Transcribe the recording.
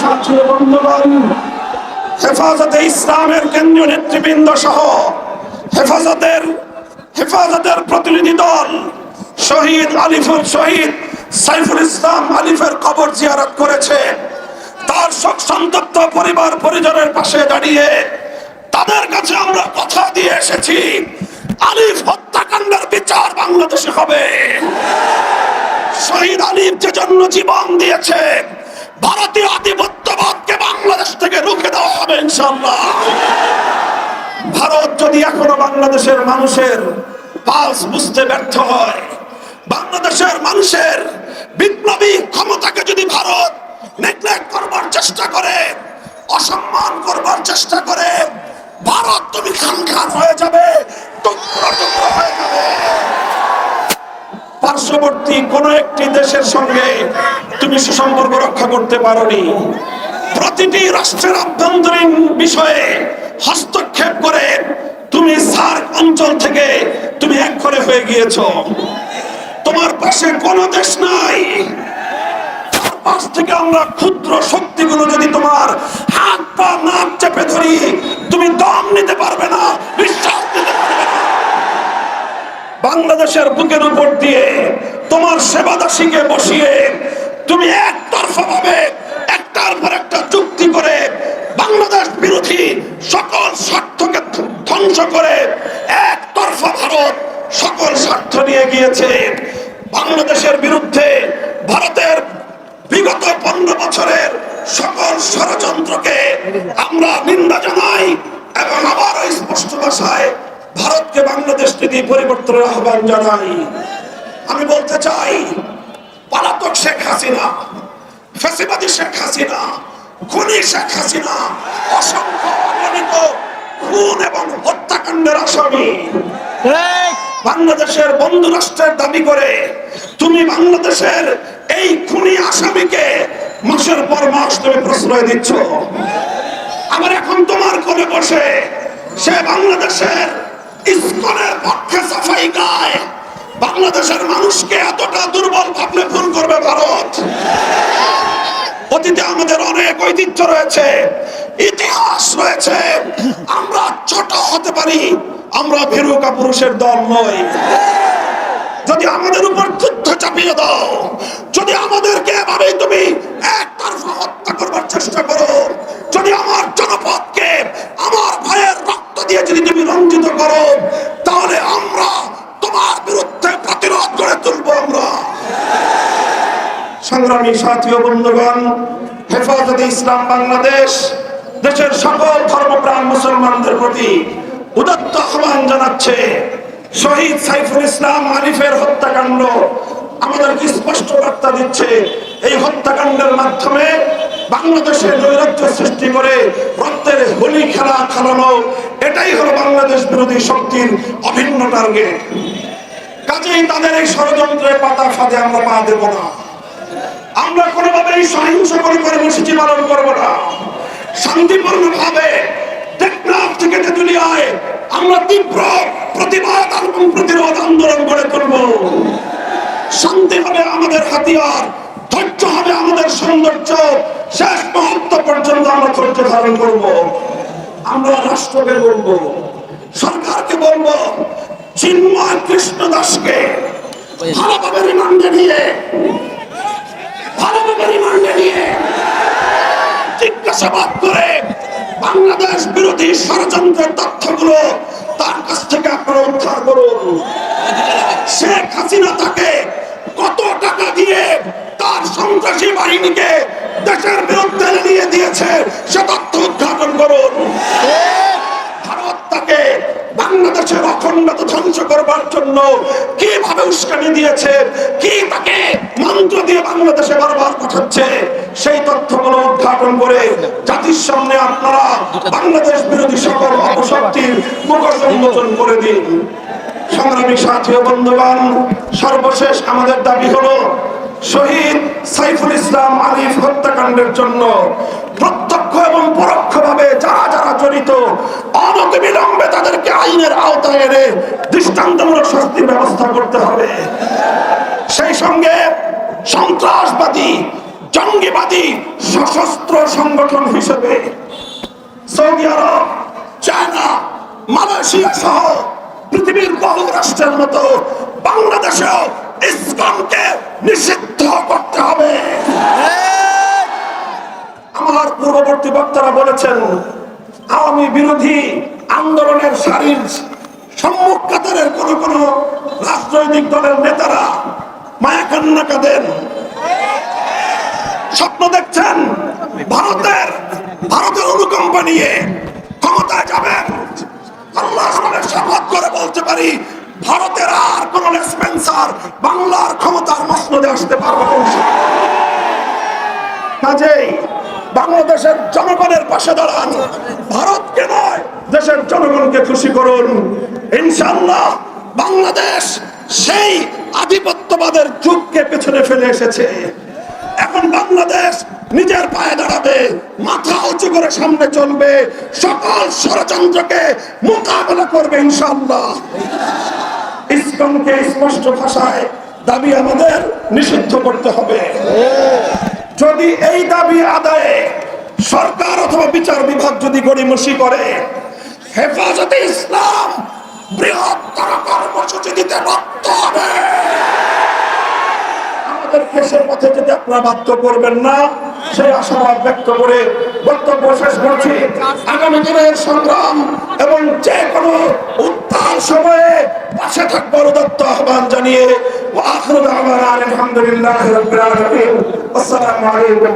ছাত্র বন্ধুগণ, হেফাজতে ইসলামের কেন্দ্রীয় নেতৃবৃন্দ সহ হেফাজতের হেফাজতের প্রতিনিধি দল, শহীদ আলিফুল শহীদ সাইফুল ইসলাম আলিফের কবর জিয়ারত করেছে। তার শোক সন্তপ্ত পরিবার পরিজনের পাশে দাঁড়িয়ে তাদের কাছে আমরা কথা দিয়ে এসেছি, আলিফ হত্যাকাণ্ডের বিচার বাংলাদেশে হবে। শহীদ আলিফ যে জন্য জীবন দিয়েছে ভারতীয় আধিপত্যবাদকে বাংলাদেশ থেকে রুখে দেওয়া হবে ইনশাল্লাহ ভারত যদি এখনও বাংলাদেশের মানুষের পালস বুঝতে ব্যর্থ হয়, বাংলাদেশের মানুষের বিপ্লবী ক্ষমতাকে যদি ভারত নেগলেক্ট করবার চেষ্টা করে, অসম্মান করবার চেষ্টা করে, ভারত তুমি খান খান হয়ে যাবে। পার্শ্ববর্তী কোন একটি দেশের সঙ্গে তুমি সুসম্পর্ক রক্ষা করতে পারোনি। প্রতিটি রাষ্ট্রের আভ্যন্তরীণ বিষয়ে হস্তক্ষেপ করে তুমি সার্ক অঞ্চল থেকে তুমি এক করে হয়ে গিয়েছ। তোমার পাশে কোনো দেশ নাই। থেকে আমরা ক্ষুদ্র শক্তিগুলো যদি তোমার হাত পা নাক চেপে ধরি, তুমি দম নিতে পারবে না, বিশ্বাস বাংলাদেশের বুকের উপর দিয়ে তোমার সেবা দাসীকে বসিয়ে তুমি একতরফা ভাবে, একটার পর একটা চুক্তি করে বাংলাদেশ বিরোধী সকল স্বার্থকে ধ্বংস করে একতরফা ভারত সকল স্বার্থ নিয়ে গিয়েছে। বাংলাদেশের বিরুদ্ধে ভারতের বিগত পনেরো বছরের সকল ষড়যন্ত্রকে আমরা নিন্দা জানাই এবং আবারও স্পষ্ট ভাষায় ভারতকে বাংলাদেশ নীতি পরিবর্তনের আহ্বান জানাই। আমি বলতে চাই পালাতক শেখ হাসিনা ফেসিবাদী শেখ হাসিনা খুনি শেখ হাসিনা অসংখ্য অগণিত খুন এবং হত্যাকাণ্ডের আসামি। বাংলাদেশের বন্ধু রাষ্ট্রের দাবি করে তুমি বাংলাদেশের এই খুনি আসামিকে মাসের পর মাস তুমি প্রশ্রয় দিচ্ছ। আমার এখন তোমার কোলে বসে সে বাংলাদেশের ইস্কনের পক্ষে সাফাই গায় বাংলাদেশের মানুষকে এতটা দুর্বল ভাবলে ভুল করবে ভারত। অতীতে আমাদের অনেক ঐতিহ্য রয়েছে, ইতিহাস রয়েছে। আমরা ছোট হতে পারি, আমরা ভেরুকা পুরুষের দল নই। যদি আমাদের উপর যুদ্ধ চাপিয়ে দাও, যদি আমাদেরকে এভাবেই তুমি একতরফা সংগ্রামী সাথী ও বন্ধুগণ, হেফাজতে ইসলাম বাংলাদেশ, দেশের সকল ধর্মপ্রাণ মুসলমানদের প্রতি উদত্ত আহ্বান জানাচ্ছে শহীদ সাইফুল ইসলাম আরিফের হত্যাকাণ্ড। আমাদেরকে স্পষ্ট বার্তা দিচ্ছে, এই হত্যাকাণ্ডের মাধ্যমে বাংলাদেশে নৈরাজ্য সৃষ্টি করে রক্তের হোলি খেলা খেলানো, এটাই হলো বাংলাদেশ বিরোধী শক্তির অভিন্ন টার্গেট। কাজেই তাদের এই ষড়যন্ত্রের পাতা ফাঁদে আমরা পা দেব না। আমরা কোনোভাবেই সহিংস করে কর্মসূচি পালন করব না। শান্তিপূর্ণ ভাবে টেকনাফ থেকে তেতুলিয়ায় আমরা তীব্র প্রতিবাদ এবং প্রতিরোধ আন্দোলন গড়ে তুলব। শান্তি হবে আমাদের হাতিয়ার, ধৈর্য হবে আমাদের সৌন্দর্য। শেষ মুহূর্ত পর্যন্ত আমরা ধৈর্য ধারণ করব। আমরা রাষ্ট্রকে বলব, সরকারকে বলব, চিন্ময় কৃষ্ণ দাসকে ভালোভাবে রিমান্ডে নিয়ে জিজ্ঞাসাবাদ করে বাংলাদেশ বিরোধী ষড়যন্ত্রের তথ্যগুলো তার কাছ থেকে আপনারা উদ্ধার করুন। শেখ হাসিনা তাকে কত টাকা দিয়ে তার সন্ত্রাসী বাহিনীকে দেশের বিরুদ্ধে নিয়ে দিয়েছে, সে তথ্য উদ্ঘাটন করুন। ভারত তাকে বাংলাদেশের অখণ্ডতা ধ্বংস করবার জন্য কীভাবে উস্কানি দিয়েছে সামনে আপনারা বাংলাদেশ বিরোধী সকল অপশক্তির মুখোশ উন্মোচন করে দিন। সংগ্রামী সাথী বন্ধুগণ, সর্বশেষ আমাদের দাবি হলো, শহীদ সাইফুল ইসলাম আলিফ হত্যাকাণ্ডের জন্য প্রত্যক্ষ এবং পরোক্ষভাবে যারা যারা জড়িত, অনতিবিলম্বে তাদেরকে আইনের আওতায় এনে দৃষ্টান্তমূলক শাস্তির ব্যবস্থা করতে হবে। সেই সঙ্গে সন্ত্রাসবাদী জঙ্গিবাদী সশস্ত্র সংগঠন হিসেবে সৌদি আরব, চায়না, মালয়েশিয়া সহ পৃথিবীর বহু রাষ্ট্রের মতো বাংলাদেশেও ইসলামকে নিষিদ্ধ করতে হবে। আমার পূর্ববর্তী বক্তারা বলেছেন, আওয়ামী বিরোধী আন্দোলনের সারির সম্মুখ কোন কোন রাজনৈতিক দলের নেতারা মায়া কান্না কাঁদেন স্বপ্ন দেখছেন? ভারতের ভারতের অনুকম্পা নিয়ে ক্ষমতায় যাবেন। আল্লাহ শপথ করে বলতে পারি, ভারতের আর কোন স্পেন্সার বাংলার ক্ষমতার মসনদে আসতে পারবে কাজেই বাংলাদেশের জনগণের পাশে দাঁড়ান। ভারতকে নয়, দেশের জনগণকে খুশি করুন। ইনশাল্লাহ বাংলাদেশ সেই আধিপত্যবাদের যুগকে পেছনে ফেলে এসেছে। এখন বাংলাদেশ নিজের পায়ে দাঁড়াবে, মাথা উঁচু করে সামনে চলবে, সকল ষড়যন্ত্রকে মোকাবেলা করবে ইনশাল্লাহ ইসকনকে স্পষ্ট ভাষায় দাবি আমাদের নিষিদ্ধ করতে হবে। যদি এই দাবি আদায়ে সরকার অথবা বিচার বিভাগ যদি গড়িমসি করে, হেফাজতে ইসলাম বৃহত্তর কর্মসূচি দিতে বাধ্য হবে। দেশের পথে যদি আপনারা বাধ্য করবেন না, সেই আশাবাদ ব্যক্ত করে বক্তব্য শেষ করছি। আগামী দিনের সংগ্রাম এবং যে কোনো উত্তাল সময়ে পাশে থাকবার উদত্ত আহ্বান জানিয়ে আলহামদুলিল্লাহ আসসালামু আলাইকুম।